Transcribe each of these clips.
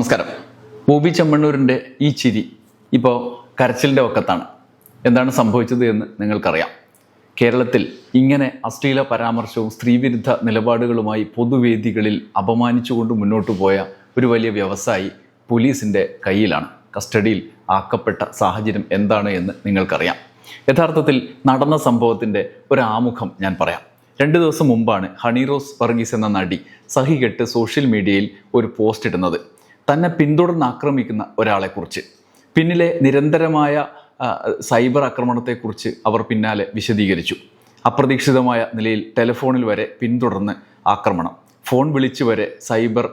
നമസ്കാരം. ബോബി ചെമ്മണ്ണൂരിന്റെ ഈ ചിരി ഇപ്പോൾ കരച്ചിലിന്റെ ഒക്കത്താണ് എന്താണ് സംഭവിച്ചത് എന്ന് നിങ്ങൾക്കറിയാം. കേരളത്തിൽ ഇങ്ങനെ അശ്ലീല പരാമർശവും സ്ത്രീവിരുദ്ധ നിലപാടുകളുമായി പൊതുവേദികളിൽ അപമാനിച്ചുകൊണ്ട് മുന്നോട്ട് പോയ ഒരു വലിയ വ്യവസായി പോലീസിന്റെ കയ്യിലാണ്. കസ്റ്റഡിയിൽ ആക്കപ്പെട്ട സാഹചര്യം എന്താണ് എന്ന് നിങ്ങൾക്കറിയാം. യഥാർത്ഥത്തിൽ നടന്ന സംഭവത്തിന്റെ ഒരു ആമുഖം ഞാൻ പറയാം. രണ്ട് ദിവസം മുമ്പാണ് ഹണിറോസ് വർഗീസ് എന്ന നടി സഹികെട്ട് സോഷ്യൽ മീഡിയയിൽ ഒരു പോസ്റ്റ് ഇടുന്നത്. തന്നെ പിന്തുടർന്ന് ആക്രമിക്കുന്ന ഒരാളെക്കുറിച്ച്. പിന്നിലെ നിരന്തരമായ സൈബർ ആക്രമണത്തെക്കുറിച്ച് അവർ പിന്നാലെ വിശദീകരിച്ചു. അപ്രതീക്ഷിതമായ നിലയിൽ ടെലിഫോണിൽ വരെ പിന്തുടർന്ന് ആക്രമണം. ഫോൺ വിളിച്ചു വരെ സൈബർ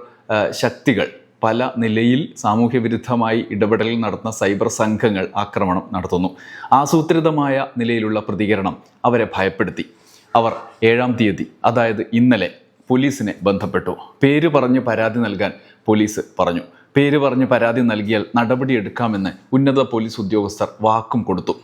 ശക്തികൾ പല നിലയിൽ സാമൂഹ്യവിരുദ്ധമായി ഇടപെടൽ നടത്തുന്ന സൈബർ സംഘങ്ങൾ ആക്രമണം നടത്തുന്നു. ആസൂത്രിതമായ നിലയിലുള്ള പ്രതികരണം അവരെ ഭയപ്പെടുത്തി. അവർ ഏഴാം തീയതി അതായത് ഇന്നലെ പോലീസിനെ ബന്ധപ്പെട്ടു. പേര് പറഞ്ഞ് പരാതി നൽകാൻ പോലീസ് പറഞ്ഞു. പേര് പറഞ്ഞ് പരാതി നൽകിയാൽ നടപടിയെടുക്കാമെന്ന് ഉന്നത പോലീസ് ഉദ്യോഗസ്ഥർ വാക്കും കൊടുത്തു.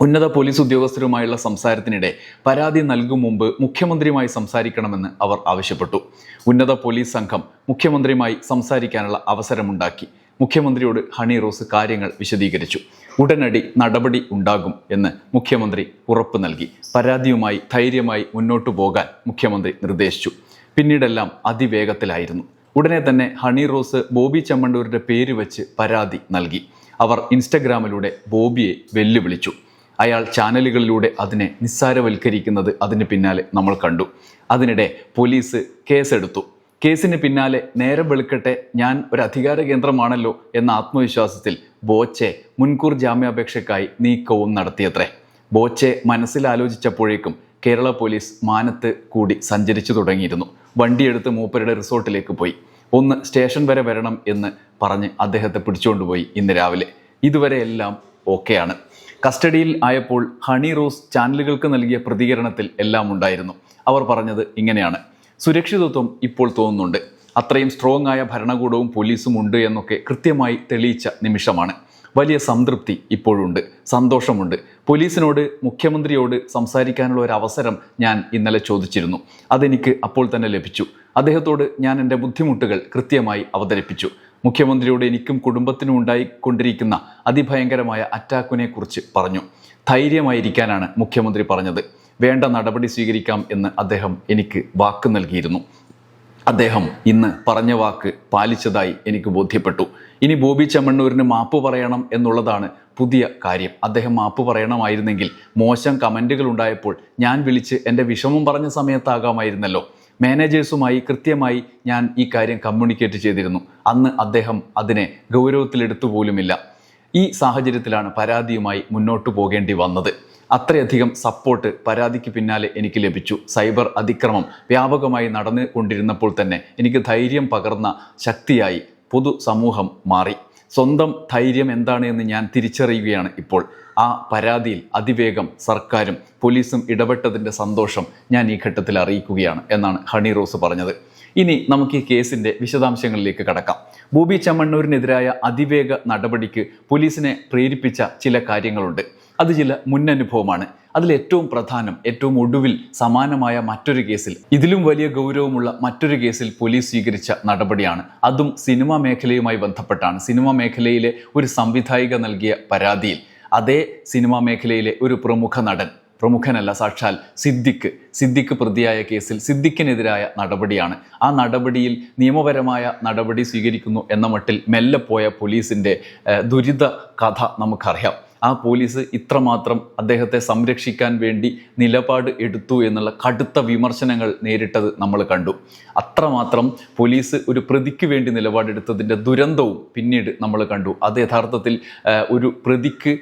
ഉന്നത പോലീസ് ഉദ്യോഗസ്ഥരുമായുള്ള സംസാരത്തിനിടെ പരാതി നൽകും മുമ്പ് മുഖ്യമന്ത്രിയുമായി സംസാരിക്കണമെന്ന് അവർ ആവശ്യപ്പെട്ടു. ഉന്നത പോലീസ് സംഘം മുഖ്യമന്ത്രിയുമായി സംസാരിക്കാനുള്ള അവസരമുണ്ടാക്കി. മുഖ്യമന്ത്രിയോട് ഹണി റോസ് കാര്യങ്ങൾ വിശദീകരിച്ചു. ഉടനടി നടപടി ഉണ്ടാകും എന്ന് മുഖ്യമന്ത്രി ഉറപ്പ് നൽകി. പരാതിയുമായി ധൈര്യമായി മുന്നോട്ടു പോകാൻ മുഖ്യമന്ത്രി നിർദ്ദേശിച്ചു. പിന്നീടെല്ലാം അതിവേഗത്തിലായിരുന്നു. ഉടനെ തന്നെ ഹണി റോസ് ബോബി ചമ്മണ്ടൂരിന്റെ പേര് വെച്ച് പരാതി നൽകി. അവർ ഇൻസ്റ്റഗ്രാമിലൂടെ ബോബിയെ വെല്ലുവിളിച്ചു. അയാൾ ചാനലുകളിലൂടെ അതിനെ നിസ്സാരവൽക്കരിക്കുന്നത് അതിന് പിന്നാലെ നമ്മൾ കണ്ടു. അതിനിടെ പോലീസ് കേസെടുത്തു. കേസിന് പിന്നാലെ നേരം വെളുക്കട്ടെ ഞാൻ ഒരു അധികാര കേന്ദ്രമാണല്ലോ എന്ന ആത്മവിശ്വാസത്തിൽ ബോച്ചെ മുൻകൂർ ജാമ്യാപേക്ഷയ്ക്കായി നീക്കവും നടത്തിയത്രേ. ബോച്ചെ മനസ്സിലാലോചിച്ചപ്പോഴേക്കും കേരള പോലീസ് മാനത്ത് കൂടി സഞ്ചരിച്ചു തുടങ്ങിയിരുന്നു. വണ്ടിയെടുത്ത് മൂപ്പരുടെ റിസോർട്ടിലേക്ക് പോയി. ഒന്ന് സ്റ്റേഷൻ വരെ വരണം എന്ന് പറഞ്ഞ് അദ്ദേഹത്തെ പിടിച്ചുകൊണ്ടുപോയി ഇന്ന് രാവിലെ. ഇതുവരെ എല്ലാം ഓക്കെയാണ്. കസ്റ്റഡിയിൽ ആയപ്പോൾ ഹണി റോസ് ചാനലുകൾക്ക് നൽകിയ പ്രതികരണത്തിൽ എല്ലാം ഉണ്ടായിരുന്നു. അവർ പറഞ്ഞത് ഇങ്ങനെയാണ്. സുരക്ഷിതത്വം ഇപ്പോൾ തോന്നുന്നുണ്ട്. അത്രയും സ്ട്രോങ് ആയ ഭരണകൂടവും പോലീസും ഉണ്ട് എന്നൊക്കെ കൃത്യമായി തെളിയിച്ച നിമിഷമാണ്. വലിയ സംതൃപ്തി ഇപ്പോഴുണ്ട്. സന്തോഷമുണ്ട്. പോലീസിനോട് മുഖ്യമന്ത്രിയോട് സംസാരിക്കാനുള്ള ഒരു അവസരം ഞാൻ ഇന്നലെ ചോദിച്ചിരുന്നു. അതെനിക്ക് അപ്പോൾ തന്നെ ലഭിച്ചു. അദ്ദേഹത്തോട് ഞാൻ എന്റെ ബുദ്ധിമുട്ടുകൾ കൃത്യമായി അവതരിപ്പിച്ചു. മുഖ്യമന്ത്രിയോട് എനിക്കും കുടുംബത്തിനും ഉണ്ടായിക്കൊണ്ടിരിക്കുന്ന അതിഭയങ്കരമായ അറ്റാക്കിനെ കുറിച്ച് പറഞ്ഞു. ധൈര്യമായിരിക്കാനാണ് മുഖ്യമന്ത്രി പറഞ്ഞത്. വേണ്ട നടപടി സ്വീകരിക്കാം എന്ന് അദ്ദേഹം എനിക്ക് വാക്ക് നൽകിയിരുന്നു. അദ്ദേഹം ഇന്ന് പറഞ്ഞ വാക്ക് പാലിച്ചതായി എനിക്ക് ബോധ്യപ്പെട്ടു. ഇനി ബോബി ചെമ്മണ്ണൂരിന് മാപ്പ് പറയണം എന്നുള്ളതാണ് പുതിയ കാര്യം. അദ്ദേഹം മാപ്പ് പറയണമായിരുന്നെങ്കിൽ മോശം കമന്റുകൾ ഉണ്ടായപ്പോൾ ഞാൻ വിളിച്ച് എന്റെ വിഷമം പറഞ്ഞ സമയത്താകാമായിരുന്നല്ലോ. മാനേജേഴ്സുമായി കൃത്യമായി ഞാൻ ഈ കാര്യം കമ്മ്യൂണിക്കേറ്റ് ചെയ്തിരുന്നു. അന്ന് അദ്ദേഹം അതിനെ ഗൗരവത്തിലെടുത്തു പോലുമില്ല. ഈ സാഹചര്യത്തിലാണ് പരാതിയുമായി മുന്നോട്ടു പോകേണ്ടി വന്നത്. അത്രയധികം സപ്പോർട്ട് പരാതിക്ക് പിന്നാലെ എനിക്ക് ലഭിച്ചു. സൈബർ അതിക്രമം വ്യാപകമായി നടന്നു കൊണ്ടിരുന്നപ്പോൾ തന്നെ എനിക്ക് ധൈര്യം പകർന്ന ശക്തിയായി പൊതു സമൂഹം മാറി. സ്വന്തം ധൈര്യം എന്താണ് എന്ന് ഞാൻ തിരിച്ചറിയുകയാണ് ഇപ്പോൾ. ആ പരാതിയിൽ അതിവേഗം സർക്കാരും പോലീസും ഇടപെട്ടതിന്റെ സന്തോഷം ഞാൻ ഈ ഘട്ടത്തിൽ അറിയിക്കുകയാണ് എന്നാണ് ഹണി റോസ് പറഞ്ഞത്. ഇനി നമുക്ക് ഈ കേസിന്റെ വിശദാംശങ്ങളിലേക്ക് കടക്കാം. ബോബി ചമ്മണ്ണൂരിനെതിരായ അതിവേഗ നടപടിക്ക് പോലീസിനെ പ്രേരിപ്പിച്ച ചില കാര്യങ്ങളുണ്ട്. അത് ചില മുന്നനുഭവമാണ്. അതിൽ ഏറ്റവും പ്രധാനം ഏറ്റവും ഒടുവിൽ സമാനമായ മറ്റൊരു കേസിൽ ഇതിലും വലിയ ഗൗരവമുള്ള മറ്റൊരു കേസിൽ പോലീസ് സ്വീകരിച്ച നടപടിയാണ്. അതും സിനിമാ മേഖലയുമായി ബന്ധപ്പെട്ടാണ്. സിനിമാ മേഖലയിലെ ഒരു സംവിധായിക നൽകിയ പരാതിയിൽ. അതേ സിനിമാ മേഖലയിലെ ഒരു പ്രമുഖ നടൻ പ്രമുഖനല്ല സാക്ഷാൽ സിദ്ദിഖ്. സിദ്ദിഖ് പ്രതിയായ കേസിൽ സിദ്ദിഖിനെതിരായ നടപടിയാണ്. ആ നടപടിയിൽ നിയമപരമായ നടപടി സ്വീകരിക്കുന്നു എന്ന മട്ടിൽ മെല്ലെ പോയ പോലീസിന്റെ ദുരിത കഥ നമുക്കറിയാം. ആ പോലീസ് ഇത്രമാത്രം അദ്ദേഹത്തെ സംരക്ഷിക്കാൻ വേണ്ടി നിലപാട് എടുത്തു എന്നുള്ള കടുത്ത വിമർശനങ്ങൾ നേരിട്ടത് നമ്മൾ കണ്ടു. അത്രമാത്രം പോലീസ് ഒരു പ്രതിക്ക് വേണ്ടി നിലപാടെടുത്തതിന്റെ ദുരന്തവും പിന്നീട് നമ്മൾ കണ്ടു. അത് യഥാർത്ഥത്തിൽ ഒരു പ്രതിക്ക്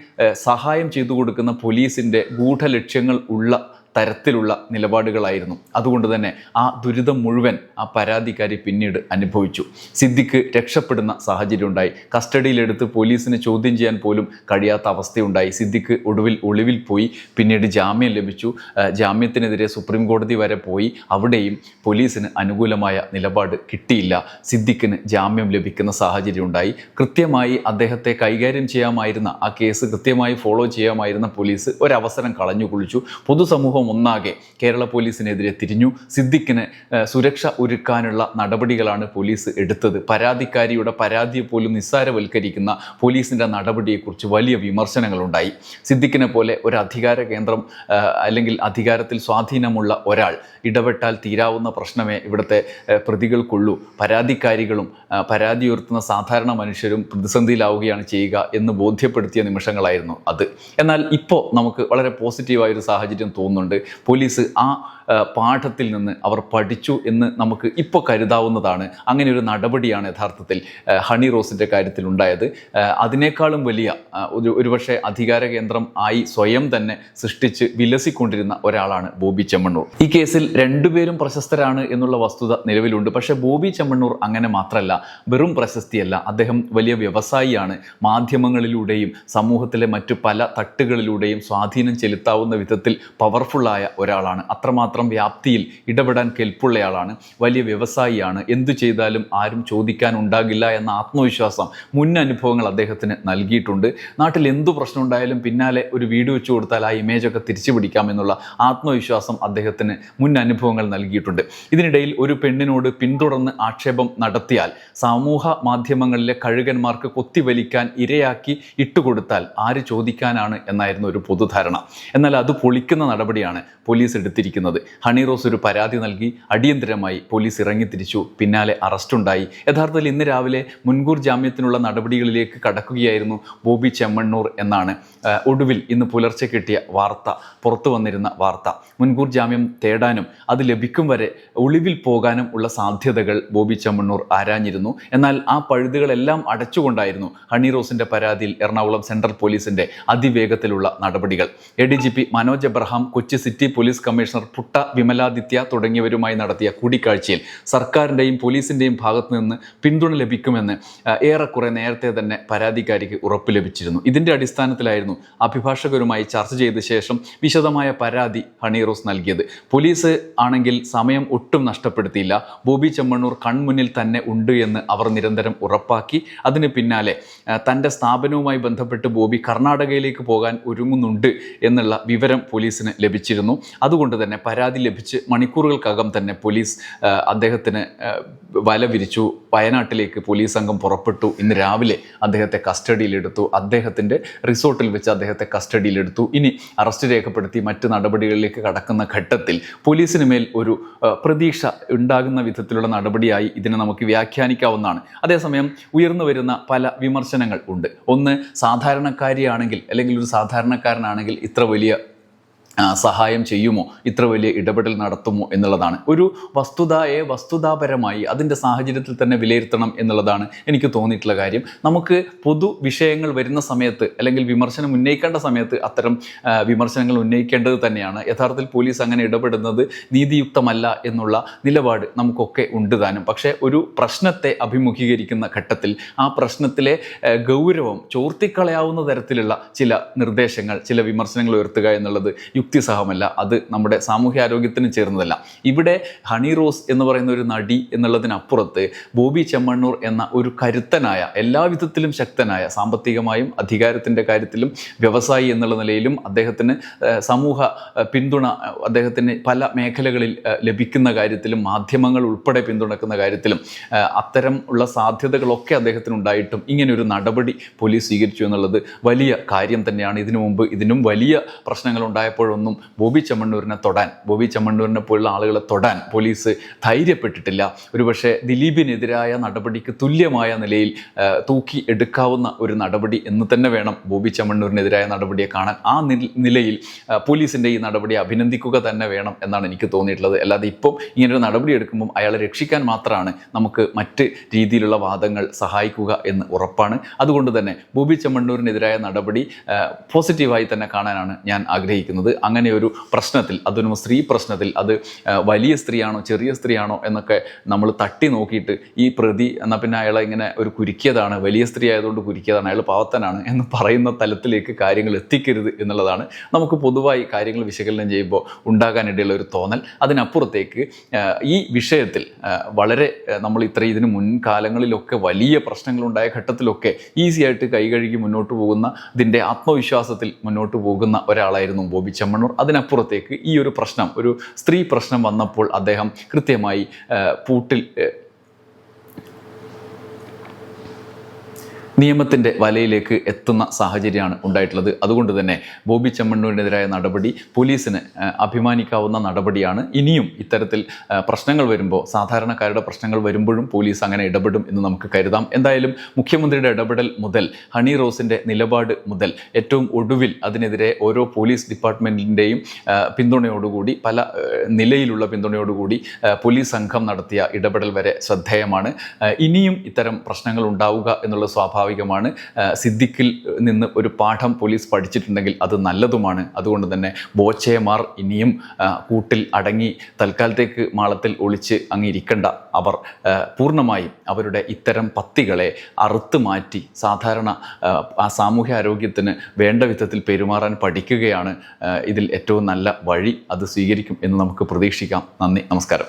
സഹായം ചെയ്തു കൊടുക്കുന്ന പോലീസിന്റെ ഗൂഢലക്ഷ്യങ്ങൾ ഉള്ള തരത്തിലുള്ള നിലപാടുകളായിരുന്നു. അതുകൊണ്ട് തന്നെ ആ ദുരിതം മുഴുവൻ ആ പരാതിക്കാരി പിന്നീട് അനുഭവിച്ചു. സിദ്ദിഖ് രക്ഷപ്പെടുന്ന സാഹചര്യം ഉണ്ടായി കസ്റ്റഡിയിലെടുത്ത് പോലീസിനെ ചോദ്യം ചെയ്യാൻ പോലും കഴിയാത്ത അവസ്ഥയുണ്ടായി. സിദ്ദിഖ് ഒടുവിൽ ഒളിവിൽ പോയി. പിന്നീട് ജാമ്യം ലഭിച്ചു. ജാമ്യത്തിനെതിരെ സുപ്രീം കോടതി വരെ പോയി. അവിടെയും പോലീസിന് അനുകൂലമായ നിലപാട് കിട്ടിയില്ല. സിദ്ദിഖിന് ജാമ്യം ലഭിക്കുന്ന സാഹചര്യം ഉണ്ടായി കൃത്യമായി അദ്ദേഹത്തെ കൈകാര്യം ചെയ്യാമായിരുന്ന ആ കേസ് കൃത്യമായി ഫോളോ ചെയ്യാമായിരുന്ന പോലീസ് ഒരവസരം കളഞ്ഞു കുളിച്ചു പൊതുസമൂഹം സമൂഹം ഒന്നാകെ കേരള പോലീസിനെതിരെ തിരിഞ്ഞു. സിദ്ദിഖിന് സുരക്ഷ ഒരുക്കാനുള്ള നടപടികളാണ് പോലീസ് എടുത്തത്. പരാതിക്കാരിയുടെ പരാതിയെ പോലും നിസ്സാരവൽക്കരിക്കുന്ന പോലീസിന്റെ നടപടിയെക്കുറിച്ച് വലിയ വിമർശനങ്ങളുണ്ടായി. സിദ്ദിഖിനെ പോലെ ഒരു അധികാര കേന്ദ്രം അല്ലെങ്കിൽ അധികാരത്തിൽ സ്വാധീനമുള്ള ഒരാൾ ഇടപെട്ടാൽ തീരാവുന്ന പ്രശ്നമേ ഇവിടുത്തെ പ്രതികൾക്കുള്ളൂ. പരാതിക്കാരികളും പരാതി ഉയർത്തുന്ന സാധാരണ മനുഷ്യരും പ്രതിസന്ധിയിലാവുകയാണ് ചെയ്യുക എന്ന് ബോധ്യപ്പെടുത്തിയ നിമിഷങ്ങളായിരുന്നു അത്. എന്നാൽ ഇപ്പോൾ നമുക്ക് വളരെ പോസിറ്റീവായൊരു സാഹചര്യം തോന്നുന്നുണ്ട്. പോലീസ് ആ പാഠത്തിൽ നിന്ന് അവർ പഠിച്ചു എന്ന് നമുക്ക് ഇപ്പോൾ കരുതാവുന്നതാണ്. അങ്ങനെ ഒരു നടപടിയാണ് യഥാർത്ഥത്തിൽ ഹണി റോസിന്റെ കാര്യത്തിൽ ഉണ്ടായത്. അതിനേക്കാളും വലിയ ഒരു ഒരുപക്ഷെ അധികാര കേന്ദ്രം ആയി സ്വയം തന്നെ സൃഷ്ടിച്ച് വിലസിക്കൊണ്ടിരുന്ന ഒരാളാണ് ബോബി ചെമ്മണ്ണൂർ. ഈ കേസിൽ രണ്ടുപേരും പ്രശസ്തരാണ് എന്നുള്ള വസ്തുത നിലവിലുണ്ട്. പക്ഷേ ബോബി ചെമ്മണ്ണൂർ അങ്ങനെ മാത്രമല്ല വെറും പ്രശസ്തിയല്ല. അദ്ദേഹം വലിയ വ്യവസായിയാണ്. മാധ്യമങ്ങളിലൂടെയും സമൂഹത്തിലെ മറ്റു പല തട്ടുകളിലൂടെയും സ്വാധീനം ചെലുത്താവുന്ന വിധത്തിൽ പവർഫുള്ളായ ഒരാളാണ്. അത്രമാത്രം വ്യാപ്തിയിൽ ഇടപെടാൻ കെൽപ്പുള്ളയാളാണ്. വലിയ വ്യവസായിയാണ്. എന്തു ചെയ്താലും ആരും ചോദിക്കാൻ ഉണ്ടാകില്ല എന്ന ആത്മവിശ്വാസം മുൻ അനുഭവങ്ങൾ അദ്ദേഹത്തിന് നൽകിയിട്ടുണ്ട്. നാട്ടിൽ എന്തു പ്രശ്നം ഉണ്ടായാലും പിന്നാലെ ഒരു വീട് വെച്ചു കൊടുത്താൽ ആ ഇമേജൊക്കെ തിരിച്ചു പിടിക്കാമെന്നുള്ള ആത്മവിശ്വാസം അദ്ദേഹത്തിന് മുൻ അനുഭവങ്ങൾ നൽകിയിട്ടുണ്ട്. ഇതിനിടയിൽ ഒരു പെണ്ണിനോട് പിന്തുടർന്ന് ആക്ഷേപം നടത്തിയാൽ സമൂഹ മാധ്യമങ്ങളിലെ കഴുകന്മാർക്ക് കൊത്തിവലിക്കാൻ ഇരയാക്കി ഇട്ടുകൊടുത്താൽ ആര് ചോദിക്കാനാണ് എന്നായിരുന്നു ഒരു പൊതുധാരണ. എന്നാൽ അത് പൊളിക്കുന്ന നടപടിയാണ് പോലീസ് എടുത്തിരിക്കുന്നത്. ഹണി റോസ് ഒരു പരാതി നൽകി അടിയന്തരമായി പോലീസ് ഇറങ്ങിത്തിരിച്ചു. പിന്നാലെ അറസ്റ്റുണ്ടായി. യഥാർത്ഥത്തിൽ ഇന്ന് രാവിലെ മുൻകൂർ ജാമ്യത്തിനുള്ള നടപടികളിലേക്ക് കടക്കുകയായിരുന്നു ബോബി ചെമ്മണ്ണൂർ എന്നാണ്. ഒടുവിൽ ഇന്ന് പുലർച്ചെ കിട്ടിയ വാർത്ത പുറത്തു വന്നിരുന്ന വാർത്ത. മുൻകൂർ ജാമ്യം തേടാനും അത് ലഭിക്കും വരെ ഒളിവിൽ പോകാനും ഉള്ള സാധ്യതകൾ ബോബി ചെമ്മണ്ണൂർ ആരാഞ്ഞിരുന്നു. എന്നാൽ ആ പഴുതുകളെല്ലാം അടച്ചുകൊണ്ടായിരുന്നു ഹണി റോസിന്റെ പരാതിയിൽ എറണാകുളം സെൻട്രൽ പോലീസിന്റെ അതിവേഗത്തിലുള്ള നടപടികൾ. A D G P Manoj Abraham Kochi city police commissioner Putta Vimaladitya തുടങ്ങിയവരുമായി നടത്തിയ കൂടിക്കാഴ്ചയിൽ സർക്കാരിന്റെയും പോലീസിന്റെയും ഭാഗത്തു നിന്ന് പിന്തുണ ലഭിക്കുമെന്ന് ഏറെക്കുറെ നേരത്തെ തന്നെ പരാതിക്കാരിക്ക് ഉറപ്പ് ലഭിച്ചിരുന്നു. ഇതിന്റെ അടിസ്ഥാനത്തിലായിരുന്നു അഭിഭാഷകരുമായി ചർച്ച ചെയ്ത ശേഷം വിശദമായ പരാതി ഹണീറോസ് നൽകിയത്. പോലീസ് ആണെങ്കിൽ സമയം ഒട്ടും നഷ്ടപ്പെടുത്തിയില്ല. ബോബി ചെമ്മണ്ണൂർ കൺമുന്നിൽ തന്നെ ഉണ്ട് എന്ന് അവർ നിരന്തരം ഉറപ്പാക്കി. അതിന് പിന്നാലെ തന്റെ സ്ഥാപനവുമായി ബന്ധപ്പെട്ട് ബോബി കർണാടകയിലേക്ക് പോകാൻ ഒരുങ്ങുന്നുണ്ട് എന്നുള്ള വിവരം പോലീസിന് ലഭിച്ചിരുന്നു. അതുകൊണ്ട് തന്നെ പരാതി ലഭിച്ച് മണിക്കൂറുകൾക്കകം തന്നെ പോലീസ് അദ്ദേഹത്തിന് വല വിരിച്ചു. വയനാട്ടിലേക്ക് പോലീസ് സംഘം പുറപ്പെട്ടു. ഇന്ന് രാവിലെ അദ്ദേഹത്തെ കസ്റ്റഡിയിലെടുത്തു. അദ്ദേഹത്തിന്റെ റിസോർട്ടിൽ വെച്ച് അദ്ദേഹത്തെ കസ്റ്റഡിയിലെടുത്തു. ഇനി അറസ്റ്റ് രേഖപ്പെടുത്തി മറ്റ് നടപടികളിലേക്ക് കടക്കുന്ന ഘട്ടത്തിൽ പോലീസിന് മേൽ ഒരു പ്രതീക്ഷ ഉണ്ടാകുന്ന വിധത്തിലുള്ള നടപടിയായി ഇതിനെ നമുക്ക് വ്യാഖ്യാനിക്കാവുന്നതാണ്. അതേസമയം ഉയർന്നു വരുന്ന പല വിമർശനങ്ങൾ ഉണ്ട്. ഒന്ന് സാധാരണക്കാരിയാണെങ്കിൽ അല്ലെങ്കിൽ ഒരു സാധാരണക്കാരനാണെങ്കിൽ ഇത്ര വലിയ സഹായം ചെയ്യുമോ? ഇത്ര വലിയ ഇടപെടൽ നടത്തുമോ എന്നുള്ളതാണ്. ഒരു വസ്തുതയെ വസ്തുതാപരമായി അതിന്റെ സാഹചര്യത്തിൽ തന്നെ വിലയിരുത്തണം എന്നുള്ളതാണ് എനിക്ക് തോന്നിയിട്ടുള്ള കാര്യം. നമുക്ക് പൊതു വിഷയങ്ങൾ വരുന്ന സമയത്ത് അല്ലെങ്കിൽ വിമർശനം ഉന്നയിക്കേണ്ട സമയത്ത് അത്തരം വിമർശനങ്ങൾ ഉന്നയിക്കേണ്ടത് തന്നെയാണ്. യഥാർത്ഥത്തിൽ പോലീസ് അങ്ങനെ ഇടപെടുന്നത് നീതിയുക്തമല്ല എന്നുള്ള നിലപാട് നമുക്കൊക്കെ ഉണ്ട് താനും. പക്ഷേ ഒരു പ്രശ്നത്തെ അഭിമുഖീകരിക്കുന്ന ഘട്ടത്തിൽ ആ പ്രശ്നത്തിലെ ഗൗരവം ചോർത്തിക്കളയാവുന്ന തരത്തിലുള്ള ചില നിർദ്ദേശങ്ങൾ ചില വിമർശനങ്ങൾ ഉയർത്തുക എന്നുള്ളത് യുക്തിസഹമല്ല അത് നമ്മുടെ സാമൂഹ്യാരോഗ്യത്തിന് ചേർന്നതല്ല. ഇവിടെ ഹണി റോസ് എന്ന് പറയുന്ന ഒരു നടി എന്നുള്ളതിനപ്പുറത്ത് ബോബി ചെമ്മണ്ണൂർ എന്ന ഒരു കരുത്തനായ എല്ലാവിധത്തിലും ശക്തനായ സാമ്പത്തികമായും അധികാരത്തിന്റെ കാര്യത്തിലും വ്യവസായി എന്നുള്ള നിലയിലും അദ്ദേഹത്തിന് സമൂഹ പിന്തുണ അദ്ദേഹത്തിന് പല മേഖലകളിൽ ലഭിക്കുന്ന കാര്യത്തിലും മാധ്യമങ്ങൾ ഉൾപ്പെടെ പിന്തുണക്കുന്ന കാര്യത്തിലും അത്തരം ഉള്ള സാധ്യതകളൊക്കെ അദ്ദേഹത്തിന് ഉണ്ടായിട്ടും ഇങ്ങനെ ഒരു നടപടി പോലീസ് സ്വീകരിച്ചു എന്നുള്ളത് വലിയ കാര്യം തന്നെയാണ്. ഇതിനു മുമ്പ് ഇതിനും വലിയ പ്രശ്നങ്ങൾ ഉണ്ടായപ്പോഴൊന്നും ബോബി ചെമ്മണ്ണൂരിനെ തൊടാൻ ബോബി ചെമ്മണ്ണൂരിനെ പോലുള്ള ആളുകളെ തൊടാൻ പോലീസ് ധൈര്യപ്പെട്ടിട്ടില്ല. ഒരുപക്ഷെ ദിലീപിനെതിരായ നടപടിക്ക് തുല്യമായ നിലയിൽ തൂക്കി എടുക്കാവുന്ന ഒരു നടപടി എന്ന് തന്നെ വേണം ബോബി ചെമ്മണ്ണൂരിനെതിരായ നടപടിയെ കാണാൻ. ആ നിലയിൽ പോലീസിന്റെ ഈ നടപടിയെ അഭിനന്ദിക്കുക തന്നെ വേണം എന്നാണ് എനിക്ക് തോന്നിയിട്ടുള്ളത്. അല്ലാതെ ഇപ്പം ഇങ്ങനൊരു നടപടി എടുക്കുമ്പം അയാളെ രക്ഷിക്കാൻ മാത്രമാണ് നമുക്ക് മറ്റ് രീതിയിലുള്ള വാദങ്ങൾ സഹായിക്കുക എന്ന് ഉറപ്പാണ്. അതുകൊണ്ട് തന്നെ ബോബി ചെമ്മണ്ണൂരിനെതിരായ നടപടി പോസിറ്റീവായി തന്നെ കാണാനാണ് ഞാൻ ആഗ്രഹിക്കുന്നത്. അങ്ങനെ ഒരു പ്രശ്നത്തിൽ അതൊരു സ്ത്രീ പ്രശ്നത്തിൽ അത് വലിയ സ്ത്രീയാണോ ചെറിയ സ്ത്രീയാണോ എന്നൊക്കെ നമ്മൾ തട്ടി നോക്കിയിട്ട് ഈ പ്രതി എന്നാൽ പിന്നെ അയാളെ ഇങ്ങനെ ഒരു കുരുക്കിയതാണ് വലിയ സ്ത്രീ ആയതുകൊണ്ട് കുരുക്കിയതാണ് അയാൾ പാവത്തനാണ് എന്ന് പറയുന്ന തലത്തിലേക്ക് കാര്യങ്ങൾ എത്തിക്കരുത് എന്നുള്ളതാണ് നമുക്ക് പൊതുവായി കാര്യങ്ങൾ വിശകലനം ചെയ്യുമ്പോൾ ഉണ്ടാകാനിടയുള്ള ഒരു തോന്നൽ. അതിനപ്പുറത്തേക്ക് ഈ വിഷയത്തിൽ വളരെ നമ്മൾ ഇത്ര ഇതിന് മുൻകാലങ്ങളിലൊക്കെ വലിയ പ്രശ്നങ്ങളുണ്ടായ ഘട്ടത്തിലൊക്കെ ഈസി ആയിട്ട് കൈകഴുകി മുന്നോട്ട് പോകുന്ന ഇതിന്റെ ആത്മവിശ്വാസത്തിൽ മുന്നോട്ട് പോകുന്ന ഒരാളായിരുന്നു ബോബി ചെമ്മണ്ണൂർ. അതിനപ്പുറത്തേക്ക് ഈ ഒരു പ്രശ്നം ഒരു സ്ത്രീ പ്രശ്നം വന്നപ്പോൾ അദ്ദേഹം കൃത്യമായി പൂട്ടിൽ നിയമത്തിന്റെ വലയിലേക്ക് എത്തുന്ന സാഹചര്യമാണ് ഉണ്ടായിട്ടുള്ളത്. അതുകൊണ്ട് തന്നെ ബോബി ചെമ്മണ്ണൂരിനെതിരായ നടപടി പോലീസിന് അഭിമാനിക്കാവുന്ന നടപടിയാണ്. ഇനിയും ഇത്തരത്തിൽ പ്രശ്നങ്ങൾ വരുമ്പോൾ സാധാരണക്കാരുടെ പ്രശ്നങ്ങൾ വരുമ്പോഴും പോലീസ് അങ്ങനെ ഇടപെടും എന്ന് നമുക്ക് കരുതാം. എന്തായാലും മുഖ്യമന്ത്രിയുടെ ഇടപെടൽ മുതൽ ഹണി റോസിന്റെ നിലപാട് മുതൽ ഏറ്റവും ഒടുവിൽ അതിനെതിരെ ഓരോ പോലീസ് ഡിപ്പാർട്ട്മെന്റിന്റെയും പിന്തുണയോടുകൂടി പല നിലയിലുള്ള പിന്തുണയോടുകൂടി പോലീസ് സംഘം നടത്തിയ ഇടപെടൽ വരെ ശ്രദ്ധേയമാണ്. ഇനിയും ഇത്തരം പ്രശ്നങ്ങൾ ഉണ്ടാവുക എന്നുള്ളത് സ്വാഭാവികമാണ്. സിദ്ദിഖിൽ നിന്ന് ഒരു പാഠം പോലീസ് പഠിച്ചിട്ടുണ്ടെങ്കിൽ അത് നല്ലതുമാണ്. അതുകൊണ്ട് തന്നെ ബോച്ചയമാർ ഇനിയും കൂട്ടിൽ അടങ്ങി തൽക്കാലത്തേക്ക് മാളത്തിൽ ഒളിച്ച് അങ്ങ് ഇരിക്കണ്ട. അവർ പൂർണമായും അവരുടെ ഇത്തരം പത്തികളെ അറുത്ത് മാറ്റി സാധാരണ ആ സാമൂഹ്യ ആരോഗ്യത്തിന് വേണ്ട വിധത്തിൽ പെരുമാറാൻ പഠിക്കുകയാണ് ഇതിൽ ഏറ്റവും നല്ല വഴി അത് സ്വീകരിക്കും എന്ന് നമുക്ക് പ്രതീക്ഷിക്കാം. നന്ദി. നമസ്കാരം.